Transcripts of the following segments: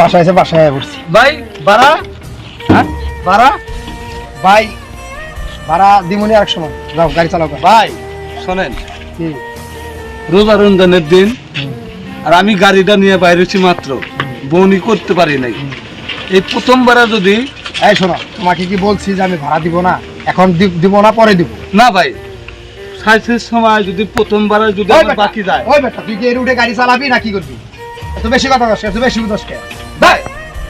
বাসায় এসে বাসায় ভাই হ্যাঁ? ভাই ভাড়া দিমুনি আরেক সময়। যাও গাড়ি চালাও ভাই শোনেন। রোজা রমজানের দিন আর আমি গাড়িটা নিয়ে বাইরেছি মাত্র। বনি করতে পারি নাই। এই প্রথমবার যদি এই শোনো তোমাকে কি বলছি যে আমি ভাড়া দিব না? এখন দিব না পরে দিব। না ভাই সাইজের সময় যদি প্রথমবার যদি বাকি যায়। ওই বেটা তুই কি এই রুটে গাড়ি চালাবি না কি করবি? এত বেশি কথা কস এত বেশি বুঝস কে? ভাই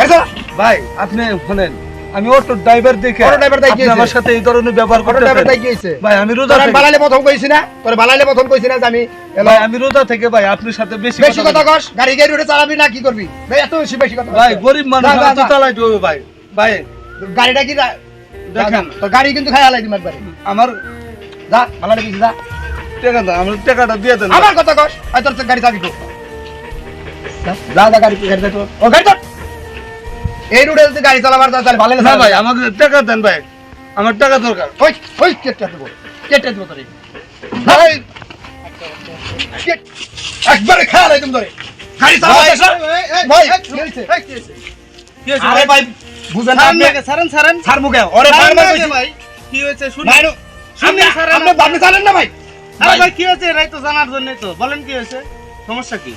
চালা। ভাই আপনি শোনেন আমি অটো ড্রাইভার দেখে অটো ড্রাইভার দেখে আমার সাথে এই ধরনের ব্যবহার করতে ড্রাইভার কি হইছে ভাই আমি রোজা থেকে- বালাইলে প্রথম কইছি না? তোর বালাইলে প্রথম কইছি না যে আমি ভাই আমি রোজা থেকে ভাই আপনার সাথে বেশি বেশি কথা কস গাড়ি গাড়ি রুটে চালাবি না কি করবি? ভাই এত বেশি বেশি কথা ভাই গরিব মানুষ যা। চালাইতে হবে ভাই। ভাই। গাড়িটা কি দেখেন। তো গাড়ি কিন্তু খাই আলাই দিম একবারে। আমার যা বালাইলে কিছু যা। টাকা দাও আমার টাকাটা দিয়ে দেন আমার কথা কস আই তোর গাড়ি চাবি তো। যা যা গাড়ি গাড়ি দে ও গাড়ি তো এই রুটে যদি গাড়ি চালাবার যা তাহলে ভালো না ভাই আমাকে টাকা দেন ভাই। আমার টাকা দরকার। ওই ওই কেটে দেবো। কেটে দেবো তোরে। ভাই। একবারে খাই আলাই দিম তোরে গাড়ি চালাবার ভাই, আরে ভাই? বুঝেন না সারেন সারেন ছাড় মুখে ওরে বারবার ভাই। কি হয়েছে শুনুন, আপনি আপনি। আপনি জানেন না ভাই। আরে ভাই। কি হয়েছে? এরাই তো জানার জন্যই তো। বলেন কি হয়েছে? সমস্যা কি?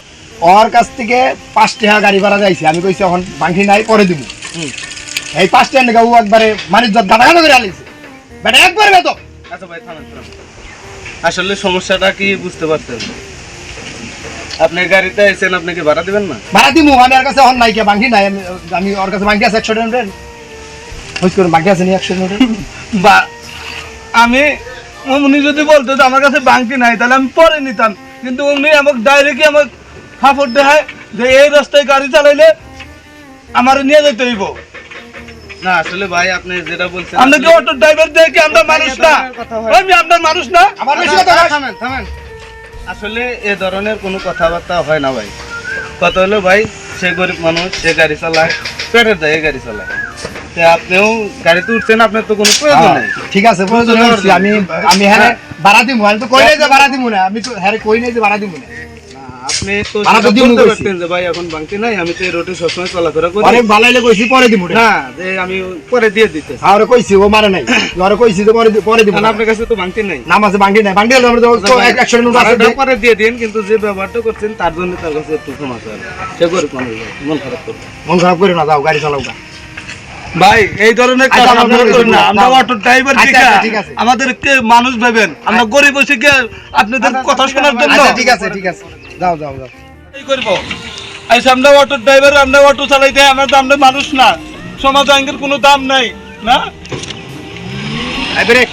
ওর কাছ থেকে পাঁচ টাকা গাড়ি ভাড়া যাইছে আমি কইছি এখন বাংকি নাই পরে দিব। এই পাঁচ টাকা টাকা ও একবারে মানিজ্য গাদা গাদা করে আলিছে বেটা একবারে বেতো। আচ্ছা ভাই থামেন আসলে সমস্যাটা কি বুঝতে পারছেন? আপনি গাড়িতে এসেছেন আপনি কি ভাড়া দিবেন না? ভাড়া দিব আমি আর কাছে এখন নাই কে বাংকি নাই। আমি- ওর কাছে বাংকি আছে একশো টাকা হইস করে বাংকি আছে নি একশো টাকা আমি উনি যদি বলতো যে আমার কাছে বাংটি নাই তাহলে আমি পরে নিতাম। কিন্তু উনি আমাকে ডাইরেক্টলি আমাকে ফাফর দেখায় যে এই রাস্তায় গাড়ি চালাইলে আমার নিয়ে যেতে হইব। না আসলে ভাই আপনি যেটা বলছেন আমরা কি অটো ড্রাইভার দেখে আমরা মানুষ না? কথা। আমি আপনার মানুষ না? আবার বেশি কথা থামেন থামেন। আসলে এ ধরনের কোনো কথাবার্তা হয় না ভাই। কথা হলো ভাই সে গরিব মানুষ সে গাড়ি চালায় পেটের দেয় গাড়ি চালায়। আপনিও গাড়িতে উঠছেন আপনার তো কোনো প্রয়োজন হ্যাঁ, ঠিক আছে প্রয়োজন হইছে আমি আমি হ্যাঁ ভাড়া দিব আমি তো কই নাই যে ভাড়া দিব না। আমি তো হ্যাঁ কই নাই যে ভাড়া দিব না। না, আপনি তো ভাড়া তো সেটা দিমু বলতে পারতেন যে ভাই এখন বাংটি নাই আমি তো এই রোডে সবসময় চলাফেরা করি। অনেক ভালাইলে কইছি পরে দিব না না যে আমি পরে দিয়ে দিতে। আর কইছি ও মারে নাই। ওরে কইছি যে পরে পরে দিব না। আপনার কাছে তো নাই। নাই। বাংকি হলে আমরা তো একশো টাকা আছে পরে দিয়ে দিন কিন্তু যে ব্যবহারটা করছেন তার জন্য তার কাছে একটু ক্ষমা চান। সে গরিব মন খারাপ করবে। মন খারাপ করে না যাও গাড়ি চালাও। ভাই এই ধরনের কাজ আপনারা করেন না। আমরা অটো ড্রাইভার আচ্ছা, দেখে আচ্ছা, ঠিক আছে। আমাদের কে মানুষ ভাবেন। আমরা গরিব আপনাদের কথা শোনার জন্য। আচ্ছা ঠিক আছে ঠিক আছে। যাও যাও যাও। এই করব। আইসা আমরা অটো ড্রাইভার আমরা অটো চালাইতে আমরা মানুষ না। সমাজ আঙ্গের কোনো দাম নাই না? ব্রেক।